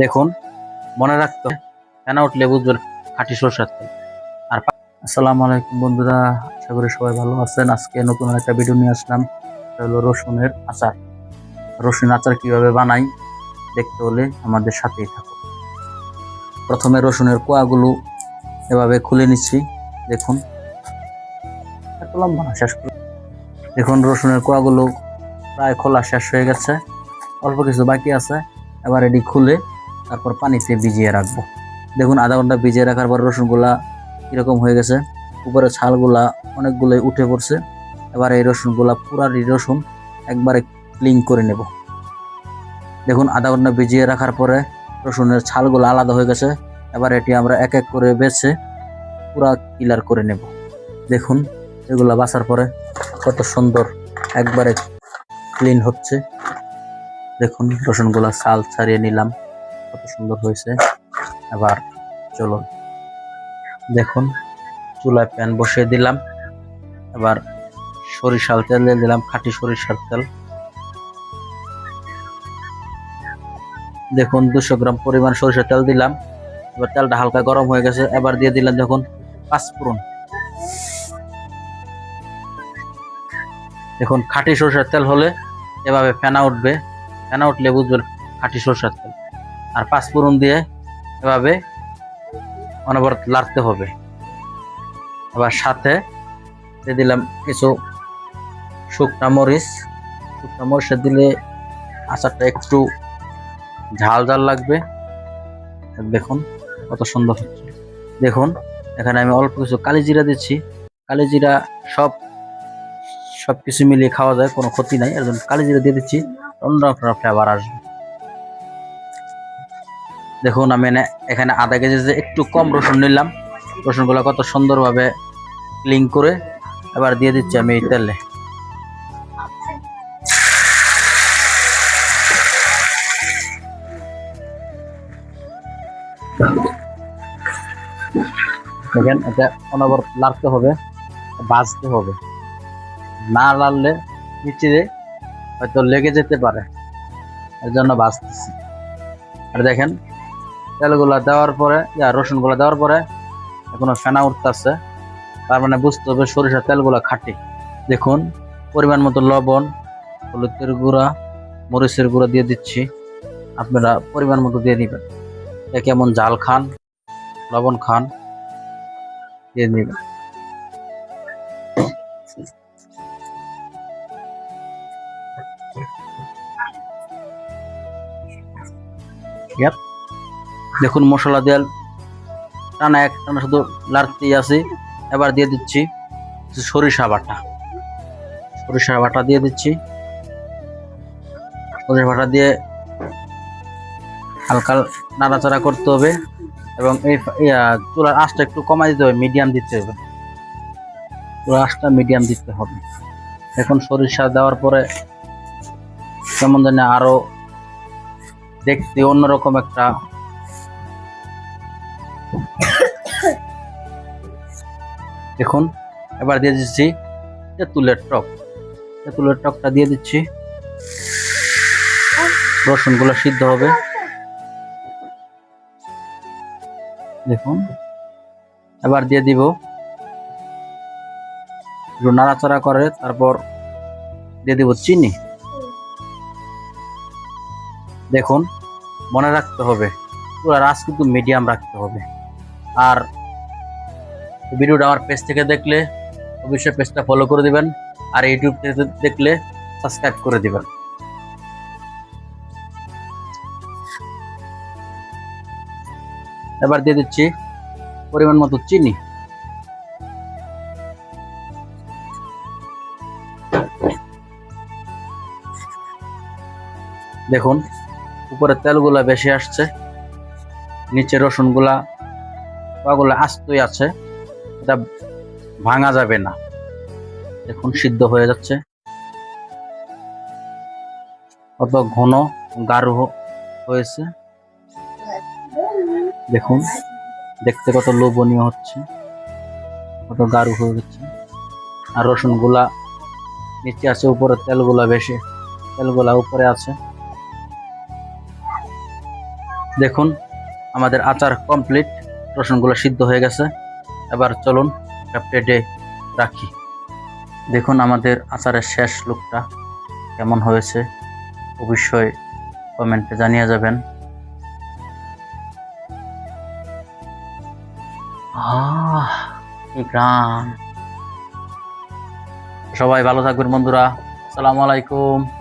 দেখুন, মনে রাখতে ফেনা উঠলে বুঝবেন খাঁটি সরষের তেল। আর আসসালামু আলাইকুম বন্ধুরা, আশা করি সবাই ভালো আছেন। আজকে নতুন একটা ভিডিও নিয়ে আসলাম হলো রসুনের আচার। রসুন আচার কীভাবে বানাই, দেখতে হলে আমাদের সাথেই থাকুন। প্রথমে রসুনের কোয়াগুলো এভাবে খুলে নিচ্ছি, দেখুন। লম্বা শেষ করে দেখুন, রসুনের কোয়াগুলো প্রায় খোলা শেষ হয়ে গেছে। অল্প কিছু বাকি আছে, এবার এটি খুলে তারপর পানিতে ভিজিয়ে রাখব। দেখুন, আধা ঘণ্টা ভিজিয়ে রাখার পর রসুনগুলা এরকম হয়ে গেছে। উপরে ছালগুলা অনেকগুলোই উঠে পড়ছে। এবার এই রসুনগুলা পুরারি রসুন একবারে ক্লিন করে নেব। দেখুন, আধা ঘণ্টা ভিজিয়ে রাখার পরে রসুনের ছালগুলো আলাদা হয়ে গেছে। এবার এটি আমরা এক এক করে বেছে পুরা ক্লিয়ার করে নেব। দেখুন, এগুলা বাছার পরে কত সুন্দর একবারে ক্লিন হচ্ছে। দেখুন, রসুনগুলা ছাল ছাড়িয়ে নিলাম। কত সুন্দর হয়েছে। এবার চলুন। দেখুন, চুলায় প্যান বসিয়ে দিলাম। এবার সরিষার তেল দিয়ে দিলাম, খাঁটি সরিষার তেল। দেখুন, দুশো গ্রাম পরিমাণ সরিষার তেল দিলাম। এবার তেলটা হালকা গরম হয়ে গেছে। এবার দিয়ে দিলাম, দেখুন পাঁচফোড়ন দেখুন, খাঁটি সরষের তেল হলে এভাবে ফেনা উঠবে। ফেনা উঠলে বুঝবেন খাঁটি সরষের তেল। আর পাঁচ পাঁচফোড়ন দিয়ে এভাবে অনবরত লাড়তে হবে। আবার সাথে দিয়ে দিলাম কিছু শুকনা মরিচ। শুকনা মরিচ দিলে আচারটা একটু ঝাল ঝাল লাগবে। দেখুন কত সুন্দর হচ্ছে। দেখুন, এখানে আমি অল্প কিছু কালি জিরা দিচ্ছি। কালি জিরা সব সব কিছু মিলিয়ে খাওয়া যায়, কোনো ক্ষতি নাই। জন্য কালি জিরা দিয়ে দিচ্ছি। অন্য একটা ফ্লেভার আসবে দেখুন, আমি এখানে আধা কেজি যে একটু কম রসুন নিলাম। রসুনগুলো কত সুন্দরভাবে ক্লিন করে এবার দিয়ে দিচ্ছি আমি এই তেলে। দেখেন, এটা অনবরত লাড়তে হবে ভাজতে হবে। না লাড়লে নিচে হয়তো লেগে যেতে পারে। এর জন্য ভাজতেছি আর দেখেন তেলগুলা দেওয়ার পরে, ইয়া, রসুনগুলা দেওয়ার পরে এখনও ফেনা উঠতেছে। তার মানে বুঝতে হবে সরিষার তেলগুলা খাঁটি। দেখুন, পরিমাণ মতো লবণ, হলুদের গুঁড়া, মরিচের গুঁড়া দিয়ে দিচ্ছি। আপনারা পরিমাণ মতো দিয়ে দিবেন। এ কেমন জাল খান, লবণ খান, দিয়ে দিবেন। Yep. দেখুন, মশলা দেয়াল, টানা এক, টানা শুধু লাড়তেই আছে। এবার দিয়ে দিচ্ছি সরিষা বাটা। সরিষা বাটা দিয়ে দিচ্ছি। সরিষা বাটা দিয়ে হালকা নাড়াচাড়া করতে হবে এবং এই চুলার আঁচটা একটু কমাই দিতে হবে, মিডিয়াম দিতে হবে। চুলার আঁচটা মিডিয়াম দিতে হবে। এখন সরিষা দেওয়ার পরে কেমন জানি আরও দেখতে অন্যরকম একটা দেখুন, এবার দিয়ে দিচ্ছি তেঁতুলের টক। তেঁতুলের টকটা দিয়ে দিচ্ছি। রসুনগুলো সিদ্ধ হবে। দেখুন, এবার দিয়ে দিব একটু নাড়াচাড়া করে, তারপর দিয়ে দিব চিনি। দেখুন, মনে রাখতে হবে, পুরো রাস কিন্তু মিডিয়াম রাখতে হবে। আর ভিডিওটা আমার পেজ থেকে দেখলে অবশ্যই পেজটা ফলো করে দিবেন আর ইউটিউব থেকে দেখলে সাবস্ক্রাইব করে দিবেন। এবার দিয়ে দিচ্ছি পরিমাণ মতো চিনি। দেখুন, উপরে তেলগুলা বেশি আসছে, নিচে রসুনগুলা পাগুলা আস্তই আছে। এটা ভাঙা যাবে না। দেখুন, সিদ্ধ হয়ে যাচ্ছে। কত ঘন গাঢ় হয়েছে। দেখুন, দেখতে কত লোভনীয় হচ্ছে। কত গাঢ় হয়ে যাচ্ছে। আর রসুনগুলা নিচে আছে, উপরে তেলগুলা বেশি। তেলগুলা উপরে আছে। দেখুন, আমাদের আচার কমপ্লিট। রসুনগুলো সিদ্ধ হয়ে গেছে। এবার চলুন একটা প্লেটে রাখি। দেখুন আমাদের আচারের শেষ লুকটা কেমন হয়েছে। অবশ্যই কমেন্টে জানিয়ে যাবেন। আহ সবাই ভালো থাকবেন বন্ধুরা। আসসালামু আলাইকুম।